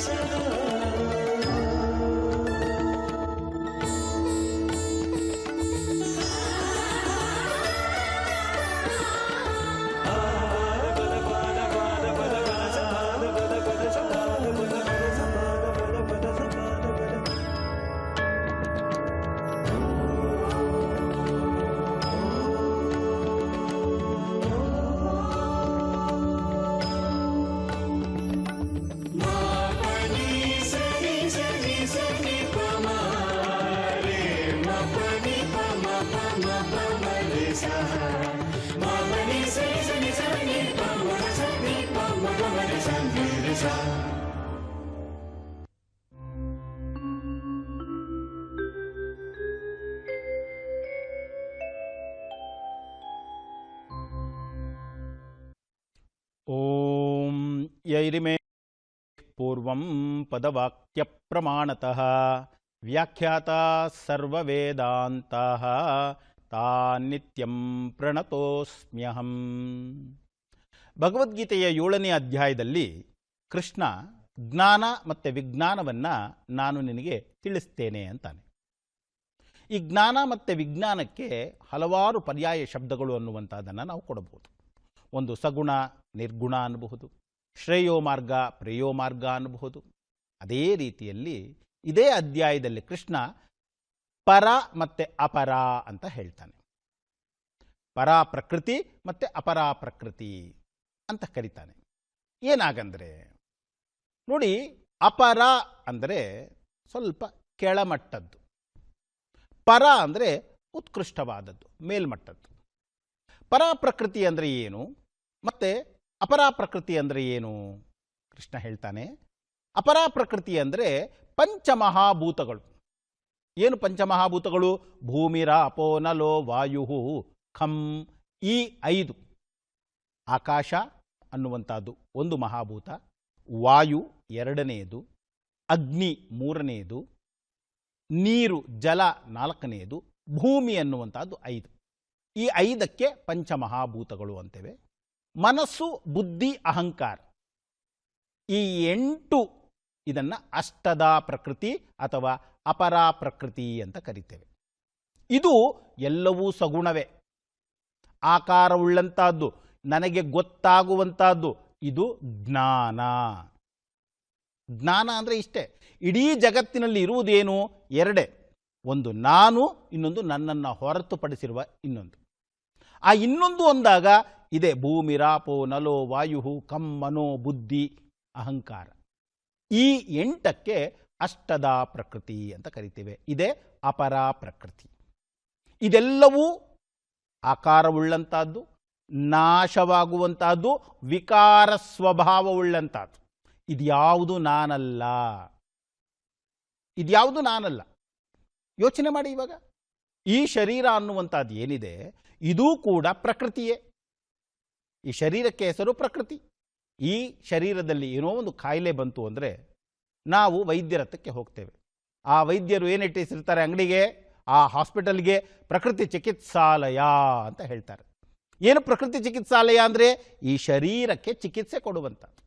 ಓಂ ಯೈರಿಮೇ ಪೂರ್ವಂ ಪದವಾಕ್ಯ ಪ್ರಮಾಣತಃ ವ್ಯಾಖ್ಯಾತ ಸರ್ವವೇದಾಂತಃ ತಾನ್ನಿತ್ಯಂ ಪ್ರಣತೋಸ್ಮ್ಯಹಂ ಭಗವದ್ಗೀತೆಯ ಏಳನೇ ಅಧ್ಯಾಯದಲ್ಲಿ ಕೃಷ್ಣ ಜ್ಞಾನ ಮತ್ತು ವಿಜ್ಞಾನವನ್ನು ನಾನು ನಿನಗೆ ತಿಳಿಸ್ತೇನೆ ಅಂತಾನೆ. ಈ ಜ್ಞಾನ ಮತ್ತು ವಿಜ್ಞಾನಕ್ಕೆ ಹಲವಾರು ಪರ್ಯಾಯ ಶಬ್ದಗಳು ಅನ್ನುವಂಥದ್ದನ್ನು ನಾವು ಕೊಡಬಹುದು. ಒಂದು ಸಗುಣ, ನಿರ್ಗುಣ ಅನ್ನಬಹುದು. ಶ್ರೇಯೋ ಮಾರ್ಗ, ಪ್ರೇಯೋ ಮಾರ್ಗ ಅನ್ನಬಹುದು. ಅದೇ ರೀತಿಯಲ್ಲಿ ಇದೇ ಅಧ್ಯಾಯದಲ್ಲಿ ಕೃಷ್ಣ ಪರ ಮತ್ತು ಅಪರ ಅಂತ ಹೇಳ್ತಾನೆ. ಪರ ಪ್ರಕೃತಿ ಮತ್ತು ಅಪರ ಪ್ರಕೃತಿ ಅಂತ ಕರೀತಾನೆ. ಏನಾಗಂದ್ರೆ, ನೋಡಿ ಅಪರ ಅಂದರೆ ಸ್ವಲ್ಪ ಕೆಳಮಟ್ಟದ್ದು. ಪರ ಅಂದರೆ ಉತ್ಕೃಷ್ಟವಾದದ್ದು, ಮೇಲ್ಮಟ್ಟದ್ದು. ಪರಾಪ್ರಕೃತಿ ಅಂದರೆ ಏನು? ಮತ್ತು ಅಪರಾಪ್ರಕೃತಿ ಅಂದರೆ ಏನು? ಕೃಷ್ಣ ಹೇಳ್ತಾನೆ. ಅಪರಾ ಪ್ರಕೃತಿ ಅಂದರೆ ಪಂಚಮಹಾಭೂತಗಳು. ಏನು ಪಂಚಮಹಾಭೂತಗಳು? ಭೂಮಿರ ಅಪೋ ನಲೋ, ವಾಯು, ಖಂ, ಈ ಐದು. ಆಕಾಶ ಅನ್ನುವಂಥದ್ದು ಒಂದು ಮಹಾಭೂತ. ವಾಯು ಎರಡನೆಯದು ಅಗ್ನಿ ಮೂರನೆಯದು ನೀರು, ಜಲ ನಾಲ್ಕನೆಯದು ಭೂಮಿ ಅನ್ನುವಂಥದ್ದು ಐದು. ಈ ಐದಕ್ಕೆ ಪಂಚಮಹಾಭೂತಗಳು ಅಂತೇವೆ. ಮನಸ್ಸು, ಬುದ್ಧಿ, ಅಹಂಕಾರ. ಈ ಎಂಟು ಇದನ್ನು ಅಷ್ಟದ ಪ್ರಕೃತಿ ಅಥವಾ ಅಪರಾ ಪ್ರಕೃತಿ ಅಂತ ಕರಿತೇವೆ. ಇದು ಎಲ್ಲವೂ ಸಗುಣವೇ. ಆಕಾರವುಳ್ಳಂತಹದ್ದು ನನಗೆ ಗೊತ್ತಾಗುವಂತಹದ್ದು ಇದು ಜ್ಞಾನ. ಜ್ಞಾನ ಅಂದರೆ ಇಷ್ಟೇ. ಇಡೀ ಜಗತ್ತಿನಲ್ಲಿ ಇರುವುದೇನು? ಎರಡೇ. ಒಂದು ನಾನು, ಇನ್ನೊಂದು ನನ್ನನ್ನು ಹೊರತುಪಡಿಸಿರುವ ಇನ್ನೊಂದು. ಆ ಇನ್ನೊಂದು ಒಂದಾಗ ಇದೆ ಭೂಮಿ ರಾಪೋ ನಲೋ ವಾಯು ಕಂ ಮನೋ ಬುದ್ಧಿ ಅಹಂಕಾರ. ಈ ಎಂಟಕ್ಕೆ ಅಷ್ಟದ ಪ್ರಕೃತಿ ಅಂತ ಕರಿತೇವೆ. ಇದೇ ಅಪರ ಪ್ರಕೃತಿ. ಇದೆಲ್ಲವೂ ಆಕಾರವುಳ್ಳಂತಹದ್ದು ನಾಶವಾಗುವಂತಹದ್ದು ವಿಕಾರ ಸ್ವಭಾವವುಳ್ಳಂತಹದ್ದು ಇದ್ಯಾವುದು ನಾನಲ್ಲ. ಇದ್ಯಾವುದು ನಾನಲ್ಲ. ಯೋಚನೆ ಮಾಡಿ ಇವಾಗ. ಈ ಶರೀರ ಅನ್ನುವಂಥದ್ದು ಏನಿದೆ, ಇದೂ ಕೂಡ ಪ್ರಕೃತಿಯೇ. ಈ ಶರೀರಕ್ಕೆ ಹೆಸರು ಪ್ರಕೃತಿ. ಈ ಶರೀರದಲ್ಲಿ ಏನೋ ಒಂದು ಕಾಯಿಲೆ ಬಂತು ಅಂದರೆ ನಾವು ವೈದ್ಯರತ್ತಕ್ಕೆ ಹೋಗ್ತೇವೆ. ಆ ವೈದ್ಯರು ಏನು ಇಟ್ಟಿಸಿರ್ತಾರೆ ಅಂಗಡಿಗೆ? ಆ ಹಾಸ್ಪಿಟಲ್ಗೆ ಪ್ರಕೃತಿ ಚಿಕಿತ್ಸಾಲಯ ಅಂತ ಹೇಳ್ತಾರೆ. ಏನು ಪ್ರಕೃತಿ ಚಿಕಿತ್ಸಾಲಯ ಅಂದರೆ? ಈ ಶರೀರಕ್ಕೆ ಚಿಕಿತ್ಸೆ ಕೊಡುವಂಥದ್ದು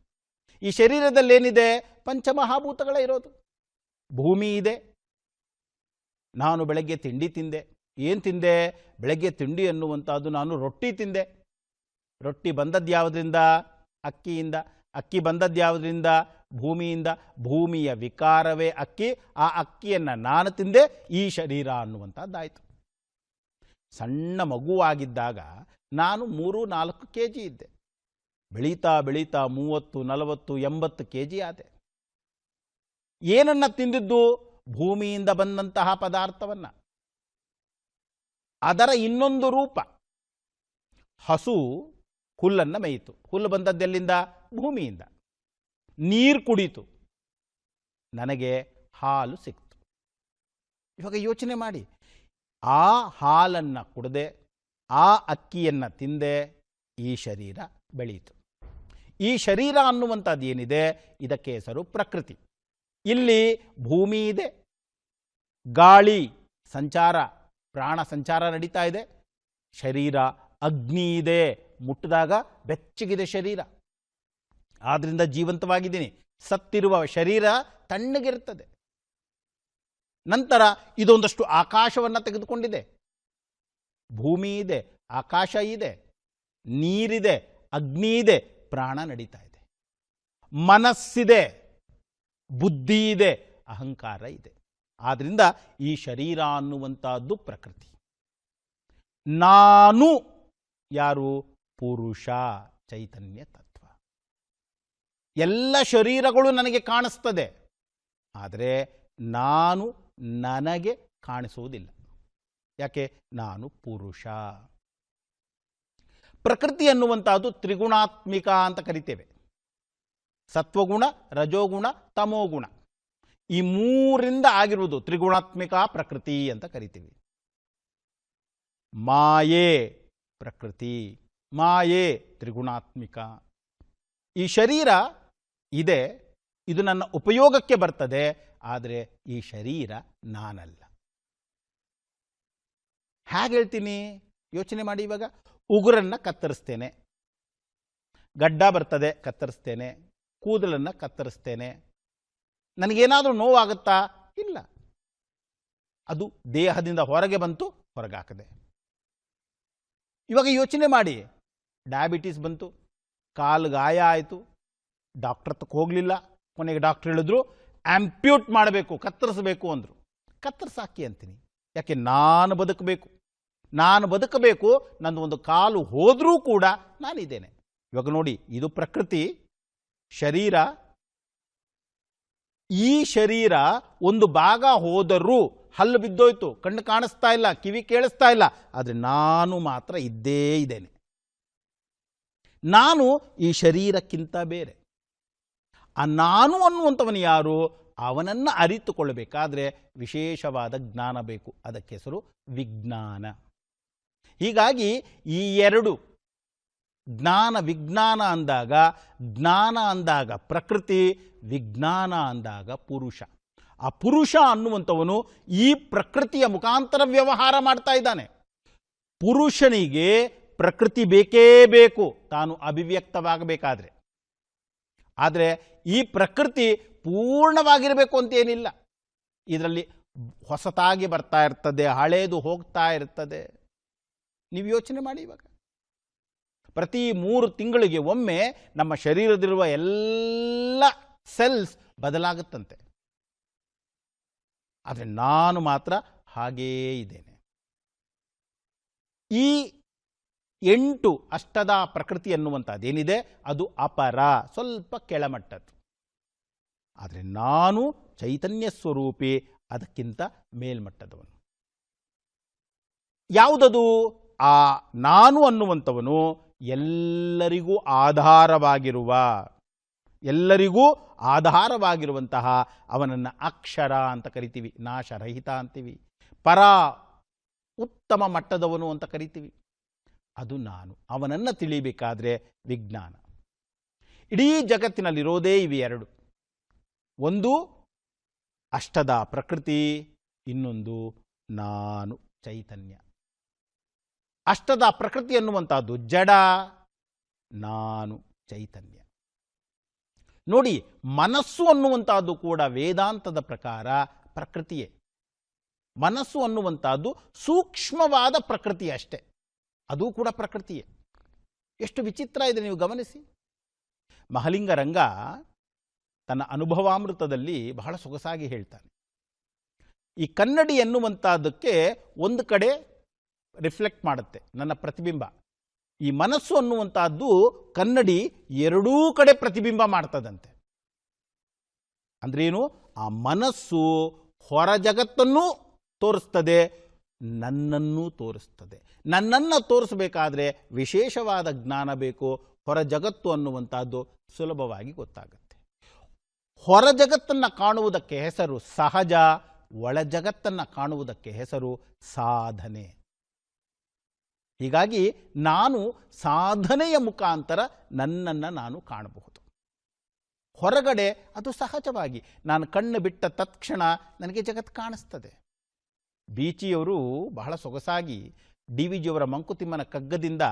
ಈ ಶರೀರದಲ್ಲಿ ಏನಿದೆ? ಪಂಚಮಹಾಭೂತಗಳೇ ಇರೋದು. ಭೂಮಿ ಇದೆ. ನಾನು ಬೆಳಗ್ಗೆ ತಿಂಡಿ ತಿಂದೆ. ಏನು ತಿಂದೆ? ಬೆಳಗ್ಗೆ ತಿಂಡಿ ಅನ್ನುವಂಥದ್ದು ನಾನು ರೊಟ್ಟಿ ತಿಂದೆ. ರೊಟ್ಟಿ ಬಂದದ್ದು ಯಾವುದರಿಂದ ಅಕ್ಕಿಯಿಂದ. ಅಕ್ಕಿ ಬಂದದ್ದು ಯಾವುದರಿಂದ ಭೂಮಿಯಿಂದ. ಭೂಮಿಯ ವಿಕಾರವೇ ಅಕ್ಕಿ. ಆ ಅಕ್ಕಿಯನ್ನು ನಾನು ತಿಂದೆ, ಈ ಶರೀರ ಅನ್ನುವಂಥದ್ದಾಯಿತು. ಸಣ್ಣ ಮಗುವಾಗಿದ್ದಾಗ ನಾನು ಮೂರು ನಾಲ್ಕು ಕೆ ಜಿ ಇದ್ದೆ. ಬೆಳೀತಾ ಬೆಳೀತಾ ಮೂವತ್ತು, ನಲವತ್ತು, ಎಂಬತ್ತು ಕೆ ಜಿ ಆದೆ. ಏನನ್ನ ತಿಂದಿದ್ದು? ಭೂಮಿಯಿಂದ ಬಂದಂತಹ ಪದಾರ್ಥವನ್ನ. ಅದರ ಇನ್ನೊಂದು ರೂಪ, ಹಸು ಹುಲ್ಲನ್ನು ಮೇಯಿತು. ಹುಲ್ಲು ಬಂದದ್ದೆಲ್ಲಿಂದ ಭೂಮಿಯಿಂದ. ನೀರು ಕುಡಿತು. ನನಗೆ ಹಾಲು ಸಿಕ್ತು. ಇವಾಗ ಯೋಚನೆ ಮಾಡಿ. ಆ ಹಾಲನ್ನು ಕುಡದೆ, ಆ ಅಕ್ಕಿಯನ್ನು ತಿಂದೆ ಈ ಶರೀರ ಬೆಳೆಯಿತು ಈ ಶರೀರ ಅನ್ನುವಂಥದ್ದು ಏನಿದೆ ಇದಕ್ಕೆ ಹೆಸರು ಪ್ರಕೃತಿ. ಇಲ್ಲಿ ಭೂಮಿ ಇದೆ. ಗಾಳಿ ಸಂಚಾರ, ಪ್ರಾಣ ಸಂಚಾರ ನಡೀತಾ ಇದೆ. ಶರೀರ ಅಗ್ನಿ ಇದೆ. ಮುಟ್ಟಿದಾಗ ಬೆಚ್ಚಗಿದೆ ಶರೀರ. ಆದ್ರಿಂದ ಜೀವಂತವಾಗಿದ್ದೀನಿ. ಸತ್ತಿರುವ ಶರೀರ ತಣ್ಣಗಿರುತ್ತದೆ. ನಂತರ ಇದೊಂದಷ್ಟು ಆಕಾಶವನ್ನ ತೆಗೆದುಕೊಂಡಿದೆ. ಭೂಮಿ ಇದೆ, ಆಕಾಶ ಇದೆ, ನೀರಿದೆ, ಅಗ್ನಿ ಇದೆ, ಪ್ರಾಣ ನಡೀತಾ ಇದೆ. ಮನಸ್ಸಿದೆ, ಬುದ್ಧಿ ಇದೆ, ಅಹಂಕಾರ ಇದೆ. ಆದ್ರಿಂದ ಈ ಶರೀರ ಅನ್ನುವಂಥದ್ದು ಪ್ರಕೃತಿ. ನಾನು ಯಾರು? ಪುರುಷ ಚೈತನ್ಯ ತತ್ವ. ಎಲ್ಲ ಶರೀರಗಳು ನನಗೆ ಕಾಣಿಸ್ತದೆ. ಆದರೆ ನಾನು ನನಗೆ ಕಾಣಿಸುವುದಿಲ್ಲ. ಯಾಕೆ? ನಾನು ಪುರುಷ. ಪ್ರಕೃತಿ ಅನ್ನುವಂಥದ್ದು ತ್ರಿಗುಣಾತ್ಮಿಕ ಅಂತ ಕರಿತೇವೆ. ಸತ್ವಗುಣ, ರಜೋಗುಣ, ತಮೋಗುಣ. ಈ ಮೂರಿಂದ ಆಗಿರುವುದು ತ್ರಿಗುಣಾತ್ಮಿಕ ಪ್ರಕೃತಿ ಅಂತ ಕರಿತೀವಿ. ಮಾಯೆ ಪ್ರಕೃತಿ. ಮಾಯೆ ತ್ರಿಗುಣಾತ್ಮಿಕ. ಈ ಶರೀರ ಇದೆ, ಇದು ನನ್ನ ಉಪಯೋಗಕ್ಕೆ ಬರ್ತದೆ, ಆದರೆ ಈ ಶರೀರ ನಾನಲ್ಲ. ಹೇಗೆ ಹೇಳ್ತೀನಿ? ಯೋಚನೆ ಮಾಡಿ ಇವಾಗ. ಉಗುರನ್ನು ಕತ್ತರಿಸ್ತೇನೆ. ಗಡ್ಡ ಬರ್ತದೆ, ಕತ್ತರಿಸ್ತೇನೆ. ಕೂದಲನ್ನು ಕತ್ತರಿಸ್ತೇನೆ. ನನಗೇನಾದರೂ ನೋವಾಗುತ್ತಾ? ಇಲ್ಲ. ಅದು ದೇಹದಿಂದ ಹೊರಗೆ ಬಂತು, ಹೊರಗಾಕದೆ. ಇವಾಗ ಯೋಚನೆ ಮಾಡಿ. ಡಯಾಬಿಟೀಸ್ ಬಂತು, ಕಾಲು ಗಾಯ ಆಯಿತು, ಡಾಕ್ಟರ್ ಹತ್ರಕ್ಕೆ ಹೋಗಲಿಲ್ಲ. ಕೊನೆಗೆ ಡಾಕ್ಟರ್ ಹೇಳಿದ್ರು ಆಂಪ್ಯೂಟ್ ಮಾಡಬೇಕು, ಕತ್ತರಿಸಬೇಕು ಅಂದರು. ಕತ್ತರಿಸಾಕಿ ಅಂತೀನಿ. ಯಾಕೆ ನಾನು ಬದುಕಬೇಕು? ನಾನು ಬದುಕಬೇಕು ನನ್ನ ಒಂದು ಕಾಲು ಹೋದರೂ ಕೂಡ ನಾನಿದ್ದೇನೆ ಇವಾಗ ನೋಡಿ, ಇದು ಪ್ರಕೃತಿ, ಶರೀರ. ಈ ಶರೀರ ಒಂದು ಭಾಗ ಹೋದರೂ ಹಲ್ಲು ಬಿದ್ದೋಯ್ತು, ಕಣ್ಣು ಕಾಣಿಸ್ತಾ ಇಲ್ಲ, ಕಿವಿ ಕೇಳಿಸ್ತಾ ಇಲ್ಲ, ಆದರೆ ನಾನು ಮಾತ್ರ ಇದ್ದೇ ಇದ್ದೇನೆ. ನಾನು ಈ ಶರೀರಕ್ಕಿಂತ ಬೇರೆ. ಆ ನಾನು ಅನ್ನುವಂಥವನು ಯಾರು? ಅವನನ್ನು ಅರಿತುಕೊಳ್ಳಬೇಕಾದ್ರೆ ವಿಶೇಷವಾದ ಜ್ಞಾನ ಬೇಕು. ಅದಕ್ಕೆ ಹೆಸರು ವಿಜ್ಞಾನ. ಹೀಗಾಗಿ ಈ ಎರಡು, ಜ್ಞಾನ ವಿಜ್ಞಾನ ಅಂದಾಗ, ಜ್ಞಾನ ಅಂದಾಗ ಪ್ರಕೃತಿ, ವಿಜ್ಞಾನ ಅಂದಾಗ ಪುರುಷ. ಆ ಪುರುಷ ಅನ್ನುವಂಥವನು ಈ ಪ್ರಕೃತಿಯ ಮುಖಾಂತರ ವ್ಯವಹಾರ ಮಾಡ್ತಾ ಇದ್ದಾನೆ. ಪುರುಷನಿಗೆ ಪ್ರಕೃತಿ ಬೇಕೇ ಬೇಕು. ತಾನು ಅಭಿವ್ಯಕ್ತವಾಗಬೇಕಾದ್ರೆ. ಆದರೆ ಈ ಪ್ರಕೃತಿ ಪೂರ್ಣವಾಗಿರಬೇಕು ಅಂತೇನಿಲ್ಲ. ಇದರಲ್ಲಿ ಹೊಸತಾಗಿ ಬರ್ತಾ ಇರ್ತದೆ, ಹಳೇದು ಹೋಗ್ತಾ ಇರ್ತದೆ. ನೀವು ಯೋಚನೆ ಮಾಡಿ ಇವಾಗ. ಪ್ರತಿ ಮೂರು ತಿಂಗಳಿಗೆ ಒಮ್ಮೆ ನಮ್ಮ ಶರೀರದಲ್ಲಿರುವ ಎಲ್ಲ ಸೆಲ್ಸ್ ಬದಲಾಗುತ್ತಂತೆ. ಆದರೆ ನಾನು ಮಾತ್ರ ಹಾಗೇ ಇದ್ದೇನೆ. ಈ ಎಂಟು ಅಷ್ಟದ ಪ್ರಕೃತಿ ಅನ್ನುವಂಥದ್ದೇನಿದೆ ಅದು ಅಪರ. ಸ್ವಲ್ಪ ಕೆಳಮಟ್ಟದ್ದು. ಆದರೆ ನಾನು ಚೈತನ್ಯ ಸ್ವರೂಪಿ, ಅದಕ್ಕಿಂತ ಮೇಲ್ಮಟ್ಟದವನು. ಯಾವುದದು? ಆ ನಾನು ಅನ್ನುವಂಥವನು ಎಲ್ಲರಿಗೂ ಆಧಾರವಾಗಿರುವ, ಎಲ್ಲರಿಗೂ ಆಧಾರವಾಗಿರುವಂತಹ ಅವನನ್ನು ಅಕ್ಷರ ಅಂತ ಕರಿತೀವಿ, ನಾಶರಹಿತ ಅಂತೀವಿ. ಪರ ಉತ್ತಮ ಮಟ್ಟದವನು ಅಂತ ಕರಿತೀವಿ. ಅದು ನಾನು. ಅವನನ್ನು ತಿಳಿಬೇಕಾದ್ರೆ ವಿಜ್ಞಾನ. ಇಡೀ ಜಗತ್ತಿನಲ್ಲಿರೋದೇ ಇವೆ ಎರಡು. ಒಂದು ಅಷ್ಟದ ಪ್ರಕೃತಿ, ಇನ್ನೊಂದು ನಾನು, ಚೈತನ್ಯ. ಅಷ್ಟದ ಪ್ರಕೃತಿ ಅನ್ನುವಂಥದ್ದು ಜಡ, ನಾನು, ಚೈತನ್ಯ. ನೋಡಿ, ಮನಸ್ಸು ಅನ್ನುವಂಥದ್ದು ಕೂಡ ವೇದಾಂತದ ಪ್ರಕಾರ ಪ್ರಕೃತಿಯೇ. ಮನಸ್ಸು ಅನ್ನುವಂಥದ್ದು ಸೂಕ್ಷ್ಮವಾದ ಪ್ರಕೃತಿ ಅಷ್ಟೇ ಅದು ಕೂಡ ಪ್ರಕೃತಿಯೇ. ಎಷ್ಟು ವಿಚಿತ್ರ ಇದೆ ನೀವು ಗಮನಿಸಿ. ಮಹಲಿಂಗ ರಂಗ ತನ್ನ ಅನುಭವಾಮೃತದಲ್ಲಿ ಬಹಳ ಸೊಗಸಾಗಿ ಹೇಳ್ತಾನೆ. ಈ ಕನ್ನಡಿ ಎನ್ನುವಂಥದ್ದಕ್ಕೆ ಒಂದು ಕಡೆ ರಿಫ್ಲೆಕ್ಟ್ ಮಾಡುತ್ತೆ, ನನ್ನ ಪ್ರತಿಬಿಂಬ. ಈ ಮನಸ್ಸು ಅನ್ನುವಂಥದ್ದು ಕನ್ನಡಿ ಎರಡೂ ಕಡೆ ಪ್ರತಿಬಿಂಬ ಮಾಡ್ತದಂತೆ. ಅಂದ್ರೇನು? ಆ ಮನಸ್ಸು ಹೊರ ಜಗತ್ತನ್ನು ತೋರಿಸ್ತದೆ ನನ್ನನ್ನೂ ತೋರಿಸ್ತದೆ. ನನ್ನನ್ನು ತೋರಿಸಬೇಕಾದ್ರೆ ವಿಶೇಷವಾದ ಜ್ಞಾನ ಬೇಕು, ಹೊರ ಜಗತ್ತು ಅನ್ನುವಂಥದ್ದು ಸುಲಭವಾಗಿ ಗೊತ್ತಾಗುತ್ತೆ. ಹೊರ ಜಗತ್ತನ್ನು ಕಾಣುವುದಕ್ಕೆ ಹೆಸರು ಸಹಜ, ಒಳ ಜಗತ್ತನ್ನು ಕಾಣುವುದಕ್ಕೆ ಹೆಸರು ಸಾಧನೆ. ಹೀಗಾಗಿ ನಾನು ಸಾಧನೆಯ ಮುಖಾಂತರ ನನ್ನನ್ನು ನಾನು ಕಾಣಬಹುದು. ಹೊರಗಡೆ ಅದು ಸಹಜವಾಗಿ, ನಾನು ಕಣ್ಣು ಬಿಟ್ಟ ತತ್ಕ್ಷಣ ನನಗೆ ಜಗತ್ತು ಕಾಣಿಸ್ತದೆ. ಬೀಚಿಯವರು ಬಹಳ ಸೊಗಸಾಗಿ ಡಿ ವಿ ಜಿಯವರ ಮಂಕುತಿಮ್ಮನ ಕಗ್ಗದಿಂದ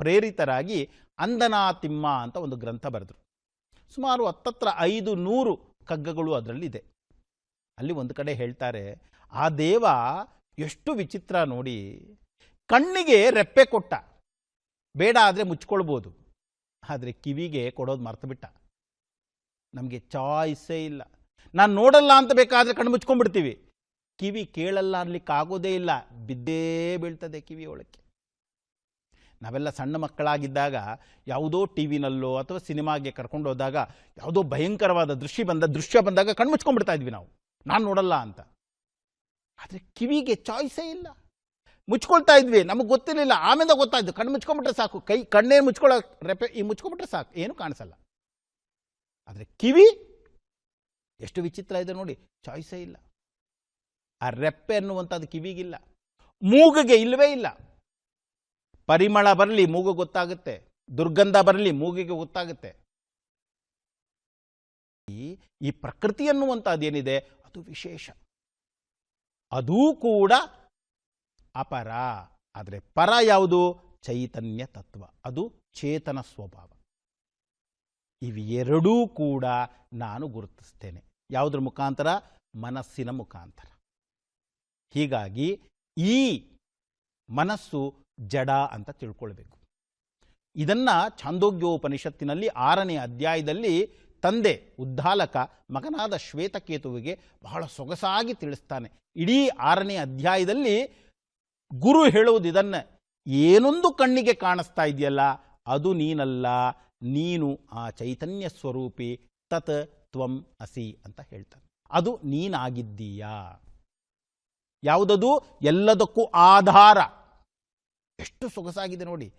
ಪ್ರೇರಿತರಾಗಿ ಅಂದನಾ ತಿಮ್ಮ ಅಂತ ಒಂದು ಗ್ರಂಥ ಬರೆದರು. ಸುಮಾರು ಹತ್ತತ್ರ ಐದು ನೂರು ಕಗ್ಗಗಳು ಅದರಲ್ಲಿದೆ. ಅಲ್ಲಿ ಒಂದು ಕಡೆ ಹೇಳ್ತಾರೆ, ಆ ದೇವ ಎಷ್ಟು ವಿಚಿತ್ರ ನೋಡಿ, ಕಣ್ಣಿಗೆ ರೆಪ್ಪೆ ಕೊಟ್ಟ. ಬೇಡ ಆದರೆ ಮುಚ್ಕೊಳ್ಬೋದು, ಆದರೆ ಕಿವಿಗೆ ಕೊಡೋದು ಮರ್ತು ಬಿಟ್ಟ ನಮಗೆ ಚಾಯ್ಸೇ ಇಲ್ಲ. ನಾನು ನೋಡಲ್ಲ ಅಂತ ಬೇಕಾದರೆ ಕಣ್ಣು ಮುಚ್ಕೊಂಡ್ಬಿಡ್ತೀವಿ. ಕಿವಿ ಕೇಳಲ್ಲ ಅನ್ಲಿಕ್ಕೆ ಆಗೋದೇ ಇಲ್ಲ. ಬಿದ್ದೇ ಬೀಳ್ತದೆ ಕಿವಿ ಒಳಕ್ಕೆ. ನಾವೆಲ್ಲ ಸಣ್ಣ ಮಕ್ಕಳಾಗಿದ್ದಾಗ ಯಾವುದೋ ಟಿ ವಿನಲ್ಲೋ ಅಥವಾ ಸಿನಿಮಾಗೆ ಕರ್ಕೊಂಡು ಹೋದಾಗ ಯಾವುದೋ ಭಯಂಕರವಾದ ದೃಶ್ಯ ಬಂದ, ದೃಶ್ಯ ಬಂದಾಗ ಕಣ್ಣು ಮುಚ್ಕೊಂಡ್ಬಿಡ್ತಾ ಇದ್ವಿ ನಾವು. ನಾನು ನೋಡಲ್ಲ ಅಂತ. ಆದರೆ ಕಿವಿಗೆ ಚಾಯ್ಸೇ ಇಲ್ಲ. ಮುಚ್ಕೊಳ್ತಾ ಇದ್ವಿ. ನಮಗೆ ಗೊತ್ತಿರಲಿಲ್ಲ. ಆಮೇಲೆ ಗೊತ್ತಾಯ್ತು ಕಣ್ಣು ಮುಚ್ಕೊಂಬಿಟ್ರೆ ಸಾಕು. ಕೈ, ಕಣ್ಣೇ ಮುಚ್ಕೊಳ್ಳೋ ರೆಪೆ, ಈ ಮುಚ್ಕೊಂಬಿಟ್ರೆ ಸಾಕು. ಏನು ಕಾಣಿಸಲ್ಲ. ಆದರೆ ಕಿವಿ ಎಷ್ಟು ವಿಚಿತ್ರ ಇದೆ ನೋಡಿ. ಚಾಯ್ಸೇ ಇಲ್ಲ. ಆ ರೆಪ್ಪೆ ಅನ್ನುವಂಥದ್ದು ಕಿವಿಗಿಲ್ಲ. ಮೂಗಿಗೆ ಇಲ್ಲವೇ ಇಲ್ಲ. ಪರಿಮಳ ಬರಲಿ, ಮೂಗು ಗೊತ್ತಾಗುತ್ತೆ. ದುರ್ಗಂಧ ಬರಲಿ, ಮೂಗಿಗೆ ಗೊತ್ತಾಗುತ್ತೆ. ಈ- ಪ್ರಕೃತಿ ಅನ್ನುವಂಥದ್ದೇನಿದೆ ಅದು ವಿಶೇಷ. ಅದೂ ಕೂಡ ಅಪರ. ಆದರೆ ಪರ ಯಾವುದು? ಚೈತನ್ಯ ತತ್ವ. ಅದು ಚೇತನ ಸ್ವಭಾವ. ಇವೆರಡೂ ಕೂಡ ನಾನು ಗುರುತಿಸ್ತೇನೆ. ಯಾವುದ್ರ ಮುಖಾಂತರ? ಮನಸ್ಸಿನ ಮುಖಾಂತರ. ಹೀಗಾಗಿ ಈ ಮನಸ್ಸು ಜಡ ಅಂತ ತಿಳ್ಕೊಳ್ಬೇಕು. ಇದನ್ನ ಛಾಂದೋಗ್ಯೋಪನಿಷತ್ತಿನಲ್ಲಿ ಆರನೇ ಅಧ್ಯಾಯದಲ್ಲಿ ತಂದೆ ಉದ್ದಾಲಕ ಮಗನಾದ ಶ್ವೇತಕೇತುವಿಗೆ ಬಹಳ ಸೊಗಸಾಗಿ ತಿಳಿಸ್ತಾನೆ. ಇಡೀ ಆರನೇ ಅಧ್ಯಾಯದಲ್ಲಿ ಗುರು ಹೇಳುವುದು ಇದನ್ನ. ಏನೊಂದು ಕಣ್ಣಿಗೆ ಕಾಣಿಸ್ತಾ ಇದೆಯಲ್ಲ, ಅದು ನೀನಲ್ಲ, ನೀನು ಆ ಚೈತನ್ಯ ಸ್ವರೂಪಿ, ತತ್ ತ್ವಂ ಅಸಿ ಅಂತ ಹೇಳ್ತಾನೆ. ಅದು ನೀನಾಗಿದ್ದೀಯಾ? ಯಾವುದದು? ಎಲ್ಲದಕ್ಕೂ ಆಧಾರ. ಎಷ್ಟು ಸೊಗಸಾಗಿದೆ ನೋಡಿ.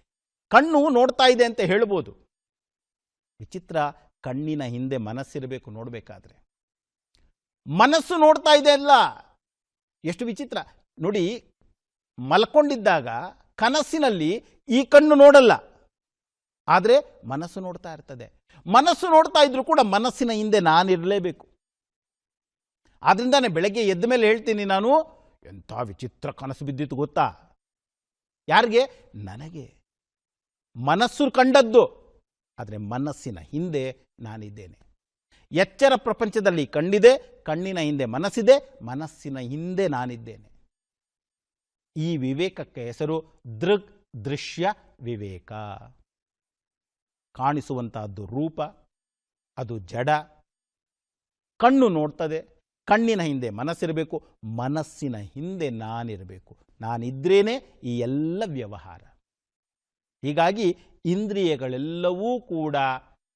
ಕಣ್ಣು ನೋಡ್ತಾ ಇದೆ ಅಂತ ಹೇಳ್ಬೋದು. ವಿಚಿತ್ರ ಕಣ್ಣಿನ ಹಿಂದೆ ಮನಸ್ಸಿರಬೇಕು ನೋಡಬೇಕಾದ್ರೆ. ಮನಸ್ಸು ನೋಡ್ತಾ ಇದೆ ಅಲ್ಲ. ಎಷ್ಟು ವಿಚಿತ್ರ. ನೋಡಿ, ಮಲ್ಕೊಂಡಿದ್ದಾಗ ಕನಸಿನಲ್ಲಿ ಈ ಕಣ್ಣು ನೋಡಲ್ಲ. ಆದರೆ ಮನಸ್ಸು ನೋಡ್ತಾ ಇರ್ತದೆ. ಮನಸ್ಸು ನೋಡ್ತಾ ಇದ್ರು ಕೂಡ ಮನಸ್ಸಿನ ಹಿಂದೆ ನಾನಿರಲೇಬೇಕು. ಆದ್ರಿಂದಾನೆ ಬೆಳಗ್ಗೆ ಎದ್ದ ಮೇಲೆ ಹೇಳ್ತೀನಿ ನಾನು ಎಂಥ ವಿಚಿತ್ರ ಕನಸು ಬಿದ್ದಿತ್ತು ಗೊತ್ತಾ? ಯಾರಿಗೆ? ನನಗೆ. ಮನಸ್ಸು ಕಂಡದ್ದು. ಆದರೆ ಮನಸ್ಸಿನ ಹಿಂದೆ ನಾನಿದ್ದೇನೆ. ಎಚ್ಚರ ಪ್ರಪಂಚದಲ್ಲಿ ಕಣ್ಣಿದೆ, ಕಣ್ಣಿನ ಹಿಂದೆ ಮನಸ್ಸಿದೆ, ಮನಸ್ಸಿನ ಹಿಂದೆ ನಾನಿದ್ದೇನೆ. ಈ ವಿವೇಕಕ್ಕೆ ಹೆಸರು ದೃಗ್ ದೃಶ್ಯ ವಿವೇಕ. ಕಾಣಿಸುವಂತಹದ್ದು ರೂಪ, ಅದು ಜಡ. ಕಣ್ಣು ನೋಡ್ತದೆ. ಕಣ್ಣಿನ ಹಿಂದೆ ಮನಸ್ಸಿರಬೇಕು, ಮನಸ್ಸಿನ ಹಿಂದೆ ನಾನಿರಬೇಕು. ನಾನಿದ್ರೇನೆ ಈ ಎಲ್ಲ ವ್ಯವಹಾರ. ಹೀಗಾಗಿ ಇಂದ್ರಿಯಗಳೆಲ್ಲವೂ ಕೂಡ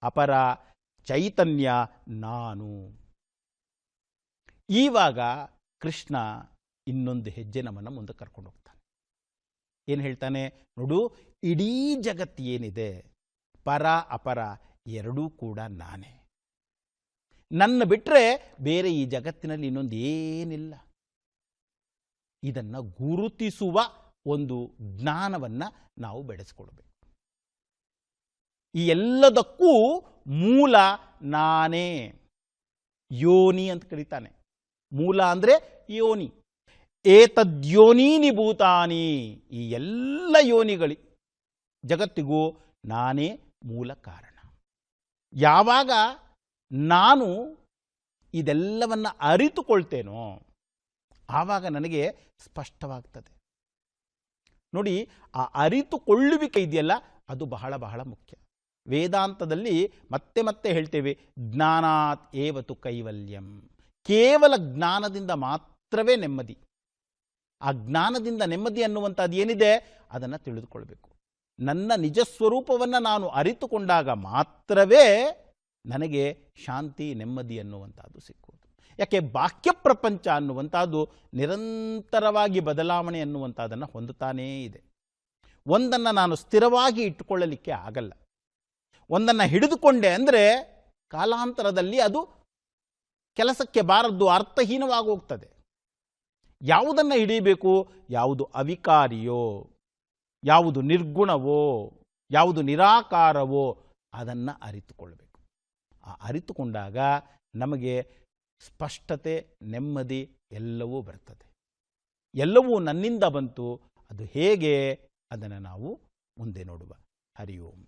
ಅಪರ ಚೈತನ್ಯ ನಾನು. ಈವಾಗ ಕೃಷ್ಣ ಇನ್ನೊಂದು ಹೆಜ್ಜೆ ನಮ್ಮನ್ನು ಮುಂದೆ ಕರ್ಕೊಂಡು ಹೋಗ್ತಾನೆ. ಏನು ಹೇಳ್ತಾನೆ? ನೋಡು, ಇಡೀ ಜಗತ್ತು ಏನಿದೆ, ಪರ ಅಪರ ಎರಡೂ ಕೂಡ ನಾನೇ. ನನ್ನ ಬಿಟ್ಟರೆ ಬೇರೆ ಈ ಜಗತ್ತಿನಲ್ಲಿ ಇನ್ನೊಂದೇನಿಲ್ಲ ಇದನ್ನು ಗುರುತಿಸುವ ಒಂದು ಜ್ಞಾನವನ್ನು ನಾವು ಬೆಳೆಸ್ಕೊಳ್ಬೇಕು. ಈ ಎಲ್ಲದಕ್ಕೂ ಮೂಲ ನಾನೇ. ಯೋನಿ ಅಂತ ಕರೀತಾನೆ. ಮೂಲ ಅಂದರೆ ಯೋನಿ. ಏತದ್ಯೋನೀನಿ ಭೂತಾನಿ ಈ ಎಲ್ಲ ಯೋನಿಗಳಿ ಜಗತ್ತಿಗೂ ನಾನೇ ಮೂಲ ಕಾರಣ. ಯಾವಾಗ ನಾನು ಇದೆಲ್ಲವನ್ನ ಅರಿತುಕೊಳ್ತೇನೋ ಆವಾಗ ನನಗೆ ಸ್ಪಷ್ಟವಾಗ್ತದೆ. ನೋಡಿ, ಆ ಅರಿತುಕೊಳ್ಳುವಿಕೆ ಇದೆಯಲ್ಲ, ಅದು ಬಹಳ ಬಹಳ ಮುಖ್ಯ. ವೇದಾಂತದಲ್ಲಿ ಮತ್ತೆ ಮತ್ತೆ ಹೇಳ್ತೇವೆ, ಜ್ಞಾನಾತ್ ಏವತು ಕೈವಲ್ಯಂ. ಕೇವಲ ಜ್ಞಾನದಿಂದ ಮಾತ್ರವೇ ನೆಮ್ಮದಿ. ಆ ಜ್ಞಾನದಿಂದ ನೆಮ್ಮದಿ ಅನ್ನುವಂಥದ್ದು ಏನಿದೆ? ಅದನ್ನು ತಿಳಿದುಕೊಳ್ಬೇಕು. ನನ್ನ ನಿಜ ಸ್ವರೂಪವನ್ನು ನಾನು ಅರಿತುಕೊಂಡಾಗ ಮಾತ್ರವೇ ನನಗೆ ಶಾಂತಿ ನೆಮ್ಮದಿ ಅನ್ನುವಂಥದ್ದು ಸಿಕ್ಕುವುದು. ಯಾಕೆ ಬಾಹ್ಯ ಪ್ರಪಂಚ ಅನ್ನುವಂಥದ್ದು ನಿರಂತರವಾಗಿ ಬದಲಾವಣೆ ಅನ್ನುವಂಥದ್ದನ್ನು ಹೊಂದುತ್ತಾನೇ ಇದೆ. ಒಂದನ್ನು ನಾನು ಸ್ಥಿರವಾಗಿ ಇಟ್ಟುಕೊಳ್ಳಲಿಕ್ಕೆ ಆಗಲ್ಲ. ಒಂದನ್ನು ಹಿಡಿದುಕೊಂಡೆ ಅಂದರೆ ಕಾಲಾಂತರದಲ್ಲಿ ಅದು ಕೆಲಸಕ್ಕೆ ಬಾರದ್ದು ಅರ್ಥಹೀನವಾಗಿ ಹೋಗ್ತದೆ ಯಾವುದನ್ನು ಹಿಡಿಯಬೇಕು ಯಾವುದು ಅವಿಕಾರಿಯೋ? ಯಾವುದು ನಿರ್ಗುಣವೋ? ಯಾವುದು ನಿರಾಕಾರವೋ? ಅದನ್ನು ಅರಿತುಕೊಳ್ಬೇಕು. ಅರಿತುಕೊಂಡಾಗ ನಮಗೆ ಸ್ಪಷ್ಟತೆ, ನೆಮ್ಮದಿ ಎಲ್ಲವೂ ಬರ್ತದೆ. ಎಲ್ಲವೂ ನನ್ನಿಂದ ಬಂತು, ಅದು ಹೇಗೆ? ಅದನ್ನು ನಾವು ಮುಂದೆ ನೋಡುವ. ಹರಿ ಓಂ.